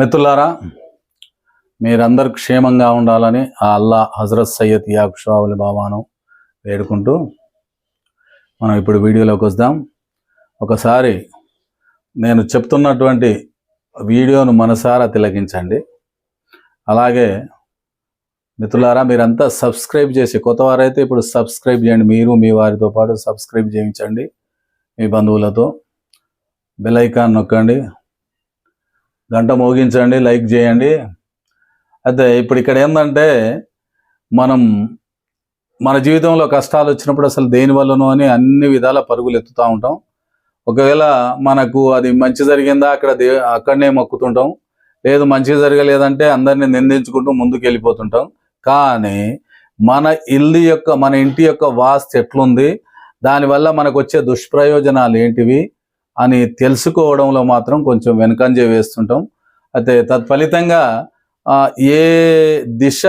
మిత్రులారా మీరందరూ క్షేమంగా ఉండాలని ఆ అల్లా హజరత్ సయ్యద్ యాక్షావులి బాబాను వేడుకుంటూ మనం ఇప్పుడు వీడియోలోకి వద్దాం. ఒకసారి నేను చెప్తున్నటువంటి వీడియోను మనసారా తిలకించండి. అలాగే మిత్రులారా మీరంతా సబ్స్క్రైబ్ చేసి కొత్తవారైతే ఇప్పుడు సబ్స్క్రైబ్ చేయండి. మీరు మీ వారితో పాటు సబ్స్క్రైబ్ చేయించండి మీ బంధువులతో. బెల్ ఐకాన్ నొక్కండి. గంట మోగించండి లైక్ చేయండి. అయితే ఇప్పుడు ఇక్కడ ఏంటంటే మనం మన జీవితంలో కష్టాలు వచ్చినప్పుడు అసలు దేని వల్లనో అని అన్ని విధాల పరుగులు ఎత్తుతూ ఉంటాం. ఒకవేళ మనకు అది మంచి జరిగిందా అక్కడ దే అక్కడనే మొక్కుతుంటాం. లేదు మంచి జరగలేదంటే అందరిని నిందించుకుంటూ ముందుకు వెళ్ళిపోతుంటాం కానీ మన ఇల్లు యొక్క మన ఇంటి యొక్క వాస్తు ఎట్లుంది? దానివల్ల మనకు వచ్చే దుష్ప్రయోజనాలు ఏంటివి? అని తెలుసుకోవడంలో మాత్రం కొంచెం వెనుకంజ వేస్తుంటాం. అయితే తత్ఫలితంగా ఏ దిశ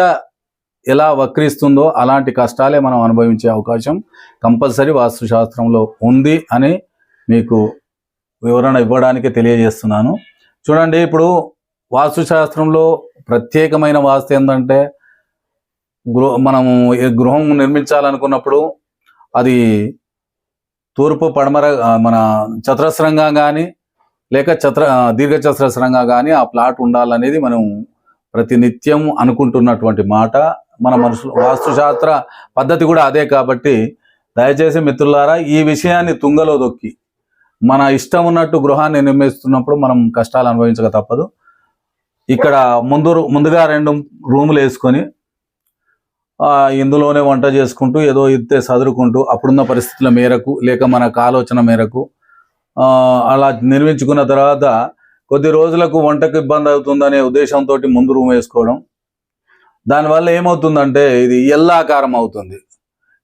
ఎలా వక్రిస్తుందో అలాంటి కష్టాలే మనం అనుభవించే అవకాశం కంపల్సరీ వాస్తుశాస్త్రంలో ఉంది అని మీకు వివరణ ఇవ్వడానికి తెలియజేస్తున్నాను. చూడండి ఇప్పుడు వాస్తుశాస్త్రంలో ప్రత్యేకమైన వాస్తు ఏంటంటే గృహ మనము ఏ గృహం నిర్మించాలనుకున్నప్పుడు అది తూర్పు పడమర మన చతురస్రంగా కానీ లేక చతుర దీర్ఘ చతురస్రంగా కానీ ఆ ప్లాట్ ఉండాలనేది మనం ప్రతినిత్యం అనుకుంటున్నటువంటి మాట. మన మనుషులు వాస్తుశాస్త్ర పద్ధతి కూడా అదే కాబట్టి దయచేసి మిత్రులారా ఈ విషయాన్ని తుంగలో దొక్కి మన ఇష్టం ఉన్నట్టు గృహాన్ని నిర్మిస్తున్నప్పుడు మనం కష్టాలు అనుభవించక తప్పదు. ఇక్కడ ముందు ముందుగా రెండు రూములు వేసుకొని ఇందులోనే వంట చేసుకుంటూ ఏదో ఇస్తే చదురుకుంటూ అప్పుడున్న పరిస్థితుల మేరకు లేక మనకు ఆలోచన మేరకు అలా నిర్మించుకున్న తర్వాత కొద్ది రోజులకు వంటకు ఇబ్బంది అవుతుందనే ఉద్దేశంతో ముందు రూమ్ వేసుకోవడం. దానివల్ల ఏమవుతుందంటే ఇది ఎల్లాకారం అవుతుంది.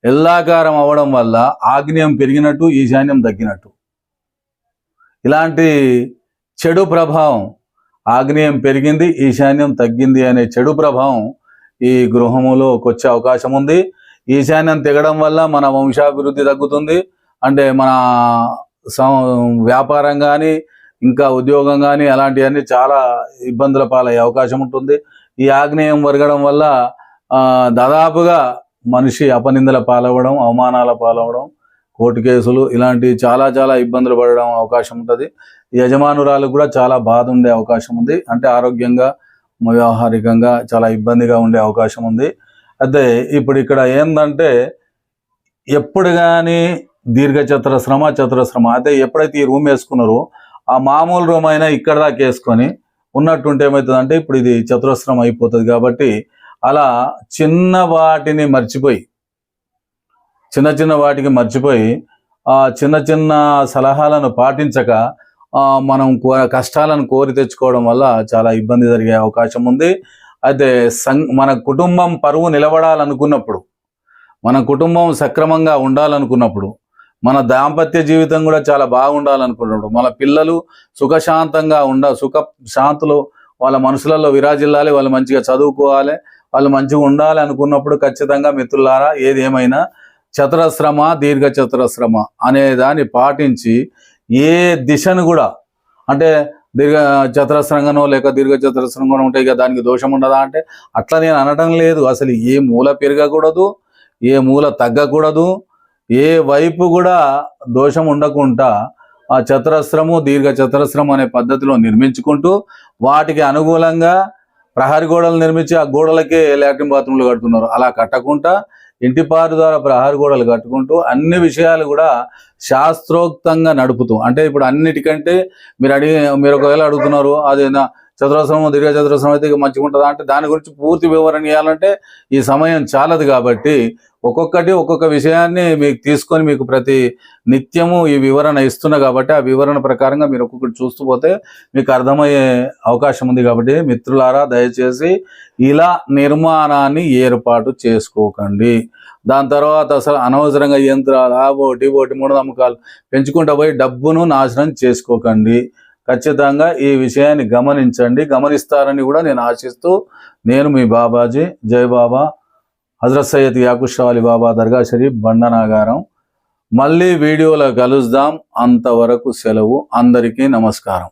ఎల్లాకారం అవ్వడం వల్ల ఆగ్నేయం పెరిగినట్టు ఈశాన్యం తగ్గినట్టు. ఇలాంటి చెడు ప్రభావం ఆగ్నేయం పెరిగింది ఈశాన్యం తగ్గింది అనే చెడు ప్రభావం ఈ గృహములోకి వచ్చే అవకాశం ఉంది. ఈశాన్యం తెగడం వల్ల మన వంశాభివృద్ధి తగ్గుతుంది. అంటే మన సం- వ్యాపారం కానీ ఇంకా ఉద్యోగం కానీ అలాంటివన్నీ చాలా ఇబ్బందుల పాలయ్యే అవకాశం ఉంటుంది. ఈ ఆగ్నేయం వరగడం వల్ల దాదాపుగా మనిషి అపనిందల పాలవడం అవమానాల పాలవడం కోర్టు కేసులు ఇలాంటి చాలా చాలా ఇబ్బందులు పడడం అవకాశం ఉంటుంది. యజమానురాలు కూడా చాలా బాధ ఉండే అవకాశం ఉంది. అంటే ఆరోగ్యంగా వ్యవహారికంగా చాలా ఇబ్బందిగా ఉండే అవకాశం ఉంది. అయితే ఇప్పుడు ఇక్కడ ఏంటంటే ఎప్పుడు కానీ దీర్ఘ చతురస్రమ చతురస్రమ అయితే ఎప్పుడైతే ఈ రూమ్ వేసుకున్నారో ఆ మామూలు రూమ్ అయినా ఇక్కడ దాకా వేసుకొని ఉన్నట్టుంటే ఏమవుతుందంటే ఇప్పుడు ఇది చతురస్రం అయిపోతుంది కాబట్టి అలా చిన్న వాటిని మర్చిపోయి చిన్న చిన్న వాటికి మర్చిపోయి ఆ చిన్న చిన్న సలహాలను పాటించక మనం కో- కష్టాలను కోరి తెచ్చుకోవడం వల్ల చాలా ఇబ్బంది జరిగే అవకాశం ఉంది. అయితే సం మన కుటుంబం పరువు నిలబడాలనుకున్నప్పుడు మన కుటుంబం సక్రమంగా ఉండాలనుకున్నప్పుడు మన దాంపత్య జీవితం కూడా చాలా బాగుండాలనుకున్నప్పుడు మన పిల్లలు సుఖశాంతంగా ఉండ సుఖ శాంతులు వాళ్ళ మనసులలో విరాజిల్లాలి వాళ్ళు మంచిగా చదువుకోవాలి వాళ్ళు మంచిగా ఉండాలి అనుకున్నప్పుడు ఖచ్చితంగా మిత్రులారా ఏది ఏమైనా చతురశ్రమ దీర్ఘ చతురశ్రమ అనే దాన్ని పాటించి ఏ దిశను కూడా అంటే దీర్ఘ చతురస్రంగానో లేక దీర్ఘ చతురస్రంగానో ఉంటాయి ఇక దానికి దోషం ఉండదా అంటే? అట్లా నేను అనడం లేదు. అసలు ఏ మూల పెరగకూడదు ఏ మూల తగ్గకూడదు ఏ వైపు కూడా దోషం ఉండకుండా ఆ చతురస్రము దీర్ఘ చతురస్రం అనే పద్ధతిలో నిర్మించుకుంటూ వాటికి అనుకూలంగా ప్రహరీ గోడలు నిర్మించి ఆ గోడలకే లాట్రిన్ బాత్రూంలు కడుతున్నారు. అలా కట్టకుండా ఇంటి పారు ద్వారా గోడలు కట్టుకుంటూ అన్ని విషయాలు కూడా శాస్త్రోక్తంగా నడుపుతూ. అంటే ఇప్పుడు అన్నిటికంటే మీరు అడిగి మీరు ఒకవేళ అడుగుతున్నారు అదేనా నా చతురస్రం దీర్ఘ అయితే మంచిగా ఉంటుందా అంటే దాని గురించి పూర్తి వివరణ ఇవ్వాలంటే ఈ సమయం చాలదు కాబట్టి ఒక్కొక్కటి ఒక్కొక్క విషయాన్ని మీకు తీసుకొని మీకు ప్రతి నిత్యము ఈ వివరణ ఇస్తున్నా కాబట్టి ఆ వివరణ ప్రకారంగా మీరు ఒక్కొక్కటి చూస్తూ పోతే మీకు అర్థమయ్యే అవకాశం ఉంది కాబట్టి మిత్రులారా దయచేసి ఇలా నిర్మాణాన్ని ఏర్పాటు చేసుకోకండి. దాని తర్వాత అసలు అనవసరంగా యంత్రాలు ఆ ఓటి ఓటి పెంచుకుంటూ పోయి డబ్బును నాశనం చేసుకోకండి. ఖచ్చితంగా ఈ విషయాన్ని గమనించండి. గమనిస్తారని కూడా నేను ఆశిస్తూ నేను మీ బాబాజీ జై బాబా హజరత్ సయ్యద్ యాకుష్ అలీ బాబా దర్గా షరీఫ్ బండనాగారం. మళ్ళీ వీడియోలో కలుద్దాం. అంతవరకు సెలవు. అందరికీ నమస్కారం.